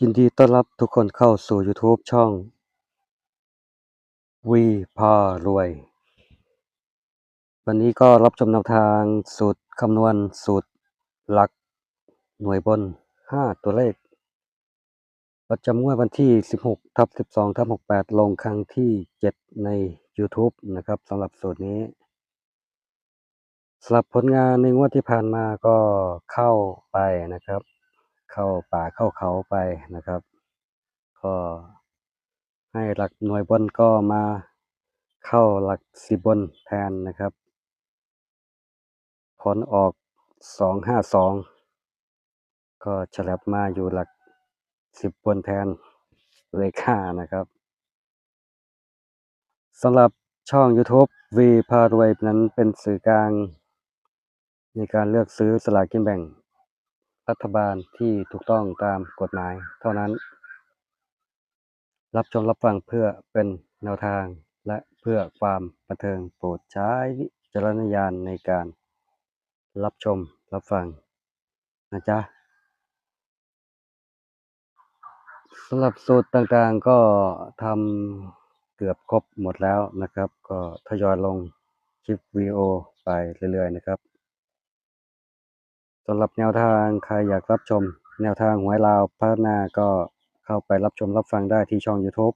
ยินดีต้อนรับทุกคนเข้าสู่ YouTube ช่อง วีพารวย วันนี้ก็รับชมแนวทางสูตรคำนวณสูตรหลักหน่วยบน 5 ตัวเลข ประจำงวดวันที่ 16ทับ12ทับ68 ลงครั้งที่ 7 ใน YouTube นะครับสำหรับสูตรนี้สำหรับผลงานในงวดที่ผ่านมาก็เข้าไปนะครับ เข้าป่าเข้าเขาไปนะครับ ก็ให้หลักหน่วยบนก็มาเข้าหลักสิบบนแทนนะครับผลออกสองห้าสองก็ฉลับมาอยู่หลักสิบบนแทนเลขห้านะครับสำหรับช่อง YouTube V พารวยนั้นเป็นสื่อกลาง ในการเลือกซื้อสลากกินแบ่ง รัฐบาลที่ถูกต้องตามกฎหมายเท่านั้น รับชมรับฟังเพื่อเป็นแนวทางและเพื่อความบันเทิงโปรดใช้วิจารณญาณในการรับชมรับฟังนะจ๊ะสำหรับสูตรต่างๆก็ทำเกือบครบหมดแล้วนะครับ ก็ทยอยลงคลิปวีโอไปเรื่อยๆนะครับ สำหรับแนวทางใครอยากรับชม แนวทางหวยลาวพัฒนาก็เข้าไปรับชมรับฟังได้ที่ช่อง YouTube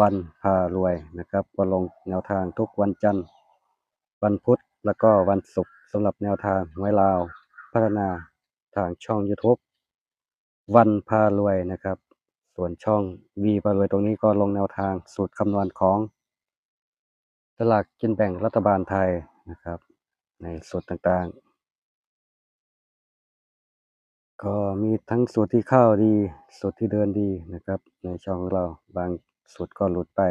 วันพารวยนะครับก็ลงแนวทางทุกวันจันทร์ วันพุธแล้วก็วันศุกร์สำหรับแนวทางหวยลาวพัฒนาทางช่อง YouTube วันพารวยนะครับ ส่วนช่องวีพารวยตรงนี้ก็ลงแนวทางสูตรคำนวณของตลากกินแบ่งรัฐบาลไทยนะครับ ในสูตรต่างๆ ก็มีทั้งสูตรที่เข้าดี สูตรที่เดินดีนะครับ ในช่องเราบางสูตรก็หลุดไป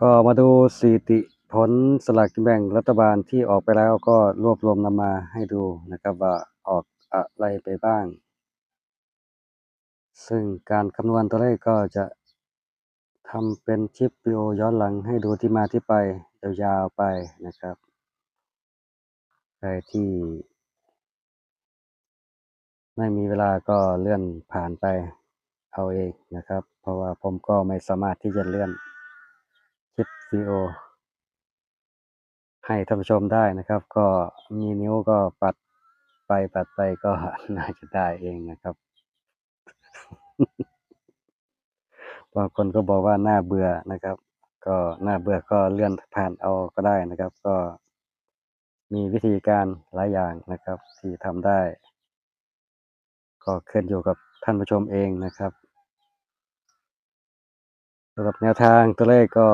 ก็มาดูสิติผลสลากกินแบ่งรัฐบาลที่ออกไปแล้วก็รวบรวมนำมาให้ดูนะครับว่าออกอะไรไปบ้าง ซึ่งการคำนวณตัวเลขก็จะทำเป็นคลิปวิดีโอย้อนหลังให้ดูที่มาที่ไปยาวๆไปนะครับใครที่ ไม่มีเวลาก็เลื่อนผ่านไปเอาเองนะครับ เพราะว่าผมก็ไม่สามารถที่จะเลื่อนคลิปวิดีโอ ให้ท่านผู้ชมได้นะครับ ก็มีนิ้วก็ปัดไปปัดไปก็น่าจะได้เองนะครับบางคนก็บอกว่าน่าเบื่อนะครับ ก็น่าเบื่อก็เลื่อนผ่านเอาก็ได้นะครับ ก็มีวิธีการหลายอย่างนะครับ ที่ทำได้ ก็ขึ้นอยู่กับท่านผู้ชมเองนะครับสำหรับแนวทางตัวเลขก็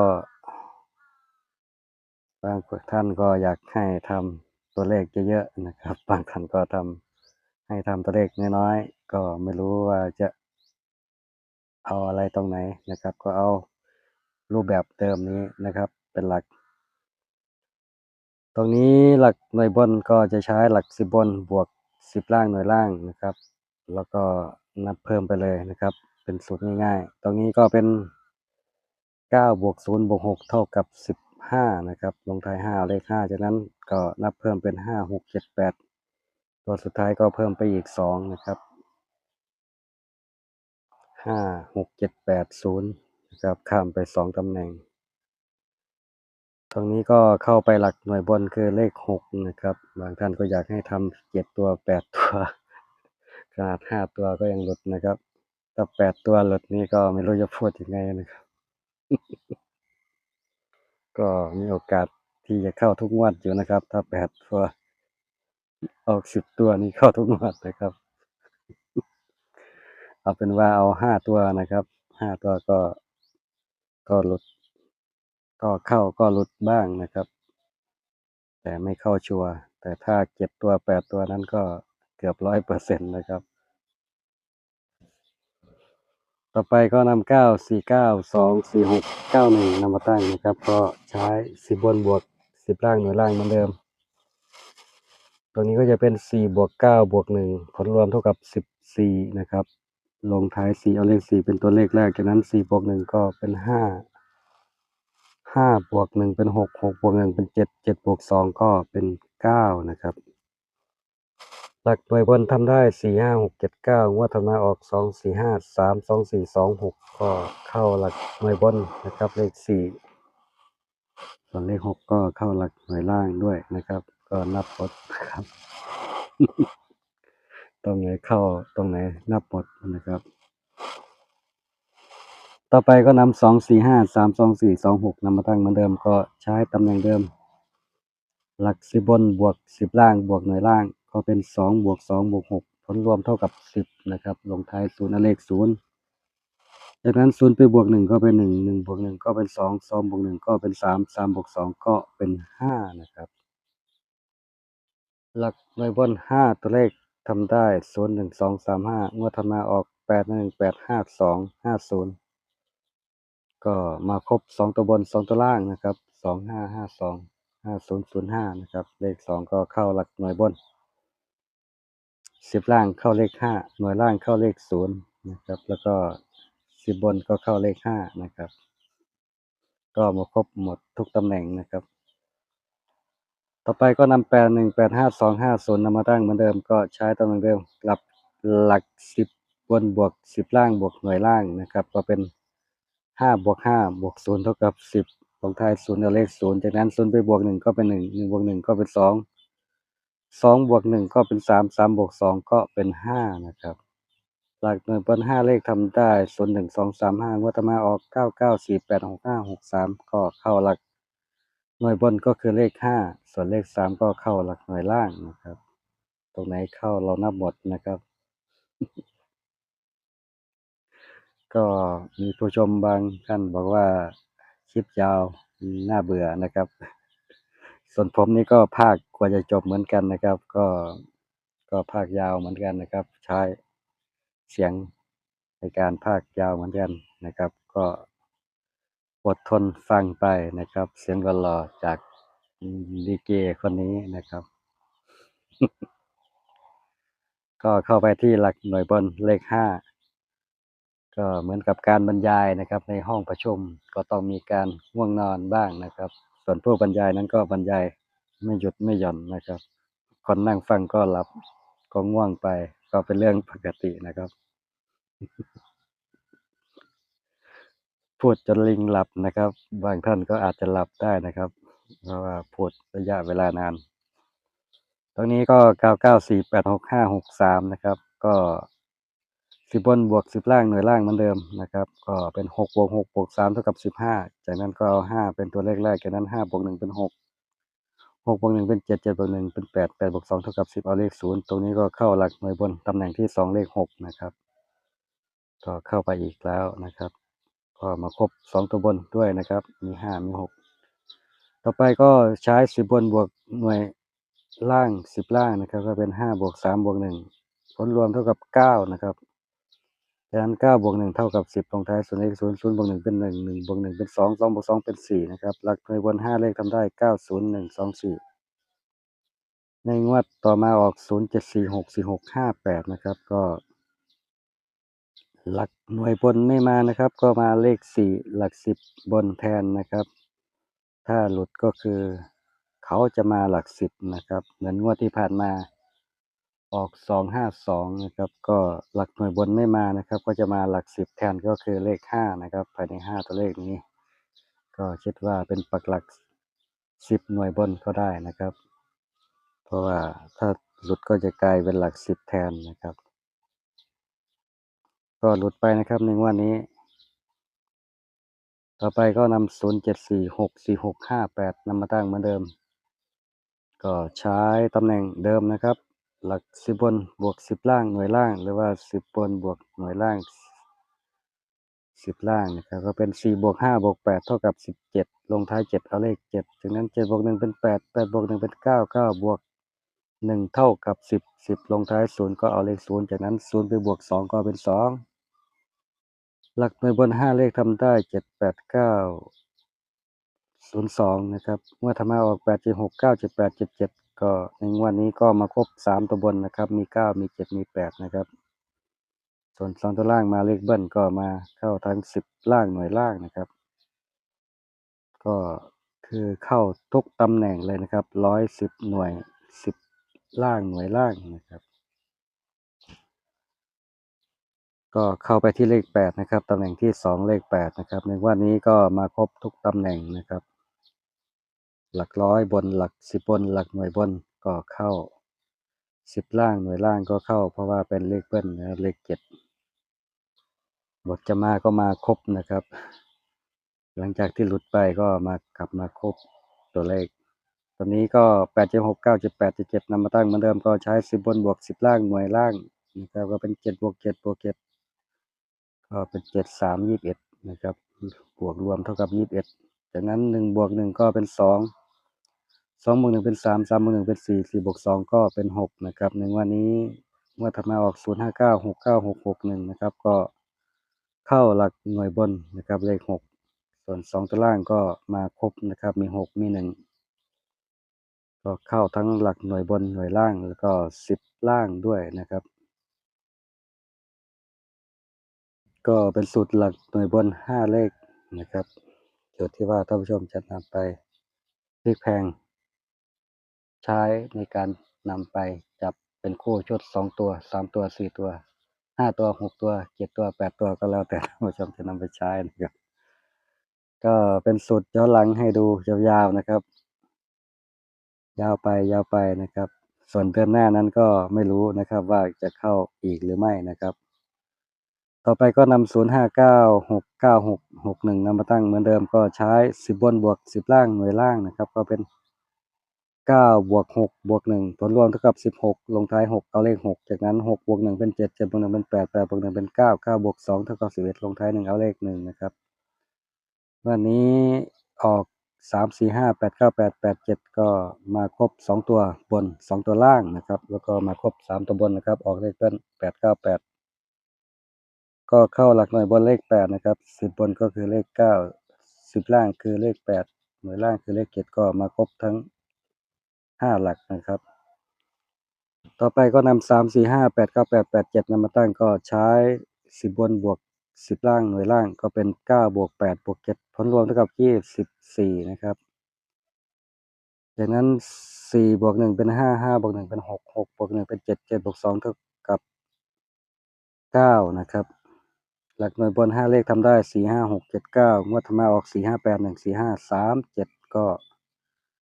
บางท่านก็อยากให้ทำตัวเลขเยอะๆนะครับ บางท่านก็ทำให้ทำตัวเลขน้อยๆก็ไม่รู้ว่าจะเอาอะไรตรงไหนนะครับ ก็เอารูปแบบเดิมนี้นะครับ เป็นหลัก ตรงนี้หลักหน่วยบนก็จะใช้หลักสิบบนบวกสิบล่างหน่วยล่างนะครับ แล้วก็นับเพิ่มไปเลยนะครับ เป็นสูตรง่ายๆ ตรงนี้ก็เป็นเก้าบวกศูนย์บวกหกเท่ากับสิบห้านะครับ ลงท้ายห้าเลขห้าจากนั้นก็นับเพิ่มเป็นห้าหกเจ็ดแปดตัวสุดท้ายก็เพิ่มไปอีกสองนะครับห้าหกเจ็ดแปดศูนย์นะครับ ข้ามไปสองตำแหน่ง ตรงนี้ก็เข้าไปหลักหน่วยบนคือเลขหกนะครับ บางท่านก็อยากให้ทำเจ็ดตัวแปดตัว ขนาดห้าตัวก็ยังหลุดนะครับถ้าแปดตัวหลุดนี่ก็ไม่รู้จะพูดยังไงนะครับ ก็มีโอกาสที่จะเข้าทุกงวดอยู่นะครับ ถ้าแปดตัวออกสิบตัวนี่เข้าทุกงวดนะครับ เอาเป็นว่าเอาห้าตัวนะครับห้าตัวก็ก็หลุด ก็เข้าก็หลุดบ้างนะครับ แต่ไม่เข้าชัวร์แต่ถ้าเจ็ดตัวแปดตัวนั้นก็เกือบร้อยเปอร์เซ็นต์นะครับ ต่อไปก็นำเก้าสี่เก้าสองสี่หกเก้าหนึ่งนำมาตั้งนะครับ ก็ใช้สิบบนบวกสิบล่างหน่วยล่างเหมือนเดิม ตรงนี้ก็จะเป็นสี่บวกเก้าบวกหนึ่งผลรวมเท่ากับสิบสี่นะครับ ลงท้ายสี่เอาเลขสี่เป็นตัวเลขแรกจากนั้นสี่บวกหนึ่งก็เป็นห้าห้าบวกหนึ่งเป็นหกหกบวกหนึ่งเป็นเจ็ดเจ็ดบวกสองก็เป็นเก้านะครับ ลักหน่วยบนทำได้สี่ห้าหกเจ็ดเก้างวดถัดมาออกสองสี่ห้าสามสองสี่สองหกก็เข้าหลักหน่วยบนนะครับเลขสี่ส่วนเลขหกก็เข้าหลักหน่วยล่างด้วยนะครับ ก็นับหมดนะครับ ตรงไหนเข้าตรงไหนนับหมดนะครับ ต่อไปก็นำสองสี่ห้าสามสองสี่สองหกนำมาตั้งเหมือนเดิมก็ใช้ตำแหน่งเดิม หลักสิบบนบวกสิบล่างบวกหน่วยล่าง ก็เป็นสองบวกสองบวกหกผลรวมเท่ากับสิบนะครับ ลงท้ายศูนย์เอาเลขศูนย์จากนั้นศูนย์ไปบวกหนึ่งก็เป็นหนึ่งหนึ่งบวกหนึ่งก็เป็นสองสองบวกหนึ่งก็เป็นสามสามบวกสองก็เป็นห้านะครับ หลักหน่วยบนห้าตัวเลขทำได้ศูนย์หนึ่งสองสามห้างวดถัดมาออกแปดหนึ่งแปดห้าสองห้าศูนย์ก็มาครบสองตัวบนสองตัวล่างนะครับสองห้าห้าสองห้าศูนย์ศูนย์ห้านะครับ เลขสองก็เข้าหลักหน่วยบน สิบล่างเข้าเลขห้าหน่วยล่างเข้าเลขศูนย์นะครับ แล้วก็สิบบนก็เข้าเลขห้านะครับ ก็มาครบหมดทุกตำแหน่งนะครับ ต่อไปก็นำแปดหนึ่งแปดห้าสองห้าศูนย์นำมาตั้งเหมือนเดิมก็ใช้ตำแหน่งเดิมหลับหลักสิบบนบวกสิบล่างบวกหน่วยล่างนะครับ ก็เป็นห้าบวกห้าบวกศูนย์เท่ากับสิบลงท้ายศูนย์เอาเลขศูนย์จากนั้นศูนย์ไปบวกหนึ่งก็เป็นหนึ่งหนึ่งบวกหนึ่งก็เป็นสอง สองบวกหนึ่งก็เป็นสามสามบวกสองก็เป็นห้านะครับ หลักหน่วยบนห้าเลขทำได้ศูนหนึ่งสองสามห้างวดต่อมาออกเก้าเก้าสี่แปดหกห้าหกสามก็เข้าหลักหน่วยบนก็คือเลขห้าส่วนเลขสามก็เข้าหลักหน่วยล่างนะครับ ตรงไหนเข้าเรานับหมดนะครับ ก็มีผู้ชมบางท่านบอกว่าคลิปยาวน่าเบื่อนะครับ ส่วนผมนี่ก็ภาคกว่าจะจบเหมือนกันนะครับ ก็ก็ภาคยาวเหมือนกันนะครับ ใช้เสียงในการภาคยาวเหมือนกันนะครับ ก็อดทนฟังไปนะครับ เสียงหล่อจากดีเกคนนี้นะครับ ก็เข้าไปที่หลักหน่วยบนเลขห้าก็เหมือนกับการบรรยายนะครับ ในห้องประชุมก็ต้องมีการง่วงนอนบ้างนะครับ ส่วนผู้บรรยายนั้นก็บรรยายไม่หยุดไม่หย่อนนะครับ คนนั่งฟังก็หลับก็ง่วงไป ก็เป็นเรื่องปกตินะครับ พูดจนลิงหลับนะครับ บางท่านก็อาจจะหลับได้นะครับ เพราะว่าพูดระยะเวลานาน ตรงนี้ก็เก้าเก้าสี่แปดหกห้าหกสามนะครับ ก็ สิบบนบวกสิบล่างหน่วยล่างเหมือนเดิมนะครับ ก็เป็นหกบวกหกบวกสามเท่ากับสิบห้าจากนั้นก็เอาห้าเป็นตัวเลขแรกจากนั้นห้าบวกหนึ่งเป็นหกหกบวกหนึ่งเป็นเจ็ดเจ็ดบวกหนึ่งเป็นแปดแปดบวกสองเท่ากับสิบเอาเลขศูนย์ตรงนี้ก็เข้าหลักหน่วยบนตำแหน่งที่สองเลขหกนะครับก็เข้าไปอีกแล้วนะครับก็มาครบสองตัวบนด้วยนะครับ มีห้ามีหกต่อไปก็ใช้สิบบนบวกหน่วยล่างสิบล่างนะครับ ก็เป็นห้าบวกสามบวกหนึ่งผลรวมเท่ากับเก้านะครับ ดังนั้นเก้าบวกหนึ่งเท่ากับสิบลงท้ายส่วนเลขศูนย์ศูนย์บวกหนึ่งเป็นหนึ่งหนึ่งบวกหนึ่งเป็นสองสองบวกสองเป็นสี่นะครับ หลักหน่วยบนห้าเลขทำได้เก้าศูนย์หนึ่งสองสี่ในงวดต่อมาออกศูนย์เจ็ดสี่หกสี่หกห้าแปดนะครับ ก็หลักหน่วยบนไม่มานะครับ ก็มาเลขสี่หลักสิบบนแทนนะครับ ถ้าหลุดก็คือ เขาจะมาหลักสิบนะครับ เหมือนงวดที่ผ่านมา ออกสองห้าสองนะครับ ก็หลักหน่วยบนไม่มานะครับ ก็จะมาหลักสิบแทนก็คือเลขห้านะครับ ภายในห้าตัวเลขนี้ ก็คิดว่าเป็นปักหลักสิบหน่วยบนก็ได้นะครับ เพราะว่าถ้าหลุดก็จะกลายเป็นหลักสิบแทนนะครับ ก็หลุดไปนะครับในงวดนี้ ต่อไปก็นำศูนย์เจ็ดสี่หกสี่หกห้าแปดนำมาตั้งเหมือนเดิม ก็ใช้ตำแหน่งเดิมนะครับ หลักสิบบนบวกสิบล่างหน่วยล่าง หรือว่าสิบบนบวกหน่วยล่างสิบล่างนะครับก็เป็นสี่บวกห้าบวกแปดเท่ากับสิบเจ็ดลงท้ายเจ็ดเอาเลขเจ็ดจากนั้นเจ็ดบวกหนึ่งเป็นแปดแปดบวกหนึ่งเป็นเก้าเก้าบวกหนึ่งเท่ากับสิบสิบลงท้ายศูนย์ก็เอาเลขศูนย์จากนั้นศูนย์ไปบวกสองก็เป็นสองหลักหน่วยบนห้าเลขทำได้เจ็ดแปดเก้าศูนย์สองนะครับเมื่อทำมาออกแปดเจ็ดหกเก้าเจ็ดแปดเจ็ดเจ็ด ก็ในงวดนนี้ก็มาครบสามตัวบนนะครับ มีเก้ามีเจ็ดมีแปดนะครับ ส่วนสองตัวล่างมาเลขเบิ้ลก็มาเข้าทั้งสิบล่างหน่วยล่างนะครับ ก็คือเข้าทุกตำแหน่งเลยนะครับร้อยสิบหน่วยสิบล่างหน่วยล่างนะครับ ก็เข้าไปที่เลขแปดนะครับตำแหน่งที่สองเลขแปดนะครับในวันนี้ก็มาครบทุกตำแหน่งนะครับ หลักร้อยบนหลักสิบบนหลักหน่วยบนก็เข้าสิบล่างหน่วยล่างก็เข้า เพราะว่าเป็นเลขเบิ้ลนะเลขเจ็ดบทจะมาก็มาครบนะครับ หลังจากที่หลุดไปก็มากลับมาครบตัวเลข ตอนนี้ก็แปดเจ็ดหกเก้าเจ็ดแปดเจ็ดเจ็ดนำมาตั้งเหมือนเดิมก็ใช้สิบบนบวกสิบล่างหน่วยล่างนะครับก็เป็นเจ็ดบวกเจ็ดบวกเจ็ดก็เป็นเจ็ดสามยี่สิบเอ็ดนะครับบวกรวมเท่ากับยี่สิบเอ็ด จากนั้นหนึ่งบวกหนึ่งก็เป็นสองสองบวกหนึ่งเป็นสามสามบวกหนึ่งเป็นสี่สี่บวกสองก็เป็นหกนะครับในวันนี้เมื่อถัดมาออกศูนย์ห้าเก้าหกเก้าหกหกหนึ่งนะครับ ก็เข้าหลักหน่วยบนนะครับเลขหกส่วนสองตัวล่างก็มาครบนะครับ มีหกมีหนึ่งก็เข้าทั้งหลักหน่วยบนหน่วยล่างแล้วก็สิบล่างด้วยนะครับ ก็เป็นสูตรหลักหน่วยบนห้าเลขนะครับ จุดที่ว่าท่านผู้ชมจะนำไปพลิกแพง ใช้ในการนำไปจับเป็นคู่ชุดสองตัวสามตัวสี่ตัวห้าตัวหกตัวเจ็ดตัวแปดตัวก็แล้วแต่ท่านผู้ชมจะนำไปใช้นะครับ ก็เป็นสูตรย้อนหลังให้ดูยาวๆนะครับ ยาวไปยาวไปนะครับ ส่วนเดือนหน้านั้นก็ไม่รู้นะครับว่าจะเข้าอีกหรือไม่นะครับ ต่อไปก็นำศูนย์ห้าเก้าหกเก้าหกหกหนึ่งนำมาตั้งเหมือนเดิมก็ใช้สิบบนบวกสิบล่างหน่วยล่างนะครับ ก็เป็นเก้าบวกหกบวกหนึ่งผลรวมเท่ากับสิบหกลงท้ายหกเอาเลขหกจากนั้นหกบวกหนึ่งเป็นเจ็ดเจ็ดบวกหนึ่งเป็นแปดแปดบวกหนึ่งเป็นเก้าเก้าบวกสองเท่ากับสิบเอ็ดลงท้ายหนึ่งเอาเลขหนึ่งนะครับ วันนี้ออกสามสี่ห้าแปดเก้าแปดแปดเจ็ดก็มาครบสองตัวบนสองตัวล่างนะครับ แล้วก็มาครบสามตัวบนนะครับ ออกเลขเบิ้ลแปดเก้าแปด ก็เข้าหลักหน่วยบนเลขแปดนะครับสิบบนก็คือเลขเก้าสิบล่างคือเลขแปดหน่วยล่างคือเลขเจ็ดก็มาครบทั้งห้าหลักนะครับ ต่อไปก็นำสามสี่ห้าแปดเก้าแปดแปดเจ็ดนำมาตั้งก็ใช้สิบบนบวกสิบล่างหน่วยล่างก็เป็นเก้าบวกแปดบวกเจ็ดผลรวมเท่ากับยี่สิบสี่นะครับจากนั้นสี่บวกหนึ่งเป็นห้าห้าบวกหนึ่งเป็นหกหกบวกหนึ่งเป็นเจ็ดเจ็ดบวกสองเท่ากับเก้านะครับ หลักหน่วยบนห้าเลขทำได้สี่ห้าหกเจ็ดเก้างวดธรรมาออกสี่ห้าแปดหนึ่งสี่ห้าสามเจ็ดก็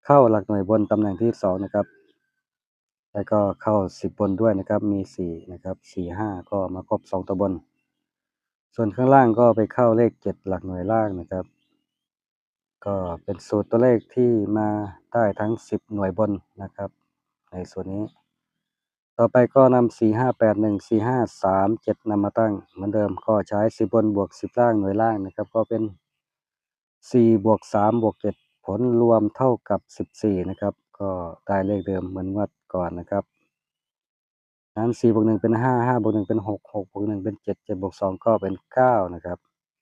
เข้าหลักหน่วยบนตำแหน่งที่สองนะครับ แล้วก็เข้าสิบบนด้วยนะครับ มีสี่นะครับสี่ห้าก็มาครบสองตัวบน ส่วนข้างล่างก็ไปเข้าเลขเจ็ดหลักหน่วยล่างนะครับ ก็เป็นสูตรตัวเลขที่มาได้ทั้งสิบหน่วยบนนะครับ ในส่วนนี้ ต่อไปก็นำสี่ห้าแปดหนึ่งสี่ห้าสามเจ็ดนำมาตั้งเหมือนเดิมก็ใช้สิบบนบวกสิบล่างหน่วยล่างนะครับ ก็เป็นสี่บวกสามบวกเจ็ดผลรวมเท่ากับสิบสี่นะครับ ก็ได้เลขเดิมเหมือนงวดก่อนนะครับนั้นสี่บวกหนึ่งเป็นห้าห้าบวกหนึ่งเป็นหกหกบวกหนึ่งเป็นเจ็ดเจ็ดบวกสองก็เป็นเก้านะครับ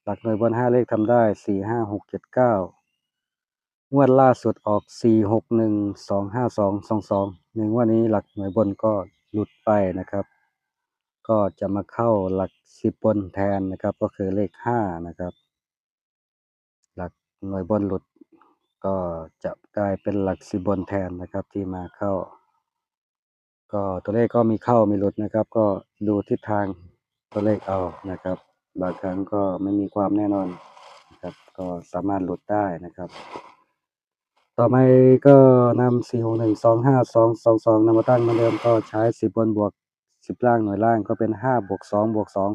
หลักหน่วยบนห้าเลขทำได้สี่ห้าหกเจ็ดเก้างวดล่าสุดออกสี่หกหนึ่งสองห้าสองสองสองหนึ่งวันนี้หลักหน่วยบนก็ หลุดไปนะครับ ก็จะมาเข้าหลักสิบบนแทนนะครับ ก็คือเลขห้านะครับ หลักหน่วยบนหลุด ก็จะกลายเป็นหลักสิบบนแทนนะครับที่มาเข้า ก็ตัวเลขก็มีเข้ามีหลุดนะครับ ก็ดูทิศทางตัวเลขเอานะครับ บางครั้งก็ไม่มีความแน่นอนนะครับ ก็สามารถหลุดได้นะครับ ต่อไปก็นำสี่หกหนึ่งสองห้าสองสองสองนำมาตั้งเหมือนเดิมก็ใช้สิบบนบวกสิบล่างหน่วยล่างก็เป็นห้าบวกสองบวกสอง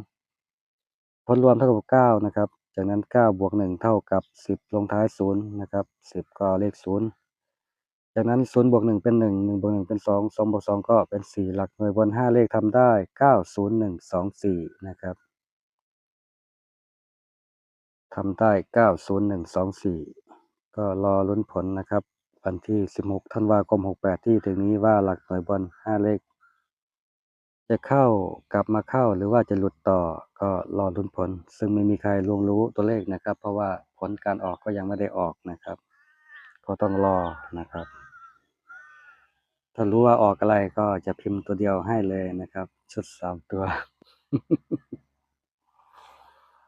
ผลรวมเท่ากับเก้านะครับ จากนั้นเก้าบวกหนึ่งเท่ากับสิบลงท้ายศูนย์นะครับสิบก็เลขศูนย์จากนั้นศูนย์บวกหนึ่งเป็นหนึ่งหนึ่งบวกหนึ่งเป็นสองสองบวกสองก็เป็นสี่หลักหน่วยบนห้าเลขทำได้เก้าศูนย์หนึ่งสองสี่นะครับทำได้เก้าศูนย์หนึ่งสองสี่ ก็รอลุ้นผลนะครับ วันที่สิบหกธันวาคมหกแปดที่ถึงนี้ว่าหลักหน่วยบนห้าเลข จะเข้ากลับมาเข้าหรือว่าจะหลุดต่อก็รอลุ้นผล ซึ่งไม่มีใครลวงรู้ตัวเลขนะครับ เพราะว่าผลการออกก็ยังไม่ได้ออกนะครับ ก็ต้องรอนะครับ ถ้ารู้ว่าออกอะไรก็จะพิมพ์ตัวเดียวให้เลยนะครับ ชุดสามตัว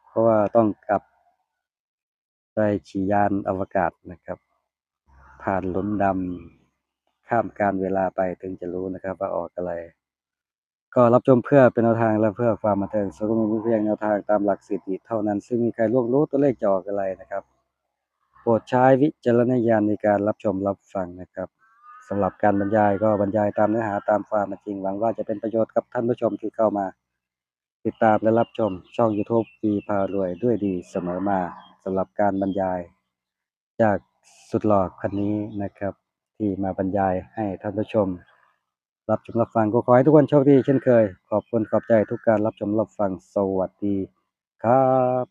เพราะว่าต้องกลับ ไปขี่ยานอวกาศนะครับ ผ่านลุมดำข้ามการเวลาไปถึงจะรู้นะครับ ว่าออกอะไร ก็รับชมเพื่อเป็นแนวทางและเพื่อความบันเทิงซึ่งมีเพียงแนวทางตามหลักสถิติเท่านั้น ซึ่งมีใครล่วงรู้ตัวเลขจะออกอะไรนะครับโปรดใช้วิจารณญาณในการรับชมรับฟังนะครับสำหรับการบรรยายก็บรรยายตามเนื้อหาตามความจริงหวังว่าจะเป็นประโยชน์กับท่านผู้ชมที่เข้ามา ติดตามและรับชมช่อง YouTube วีพารวยด้วยดีเสมอมา สำหรับการบรรยาย จากสุดหล่อคนนี้นะครับ ที่มาบรรยายให้ท่านผู้ชม รับชมรับฟังก็ขอให้ทุกคนโชคดีเช่นเคย ขอบคุณขอบใจทุกการรับชมรับฟังสวัสดีครับ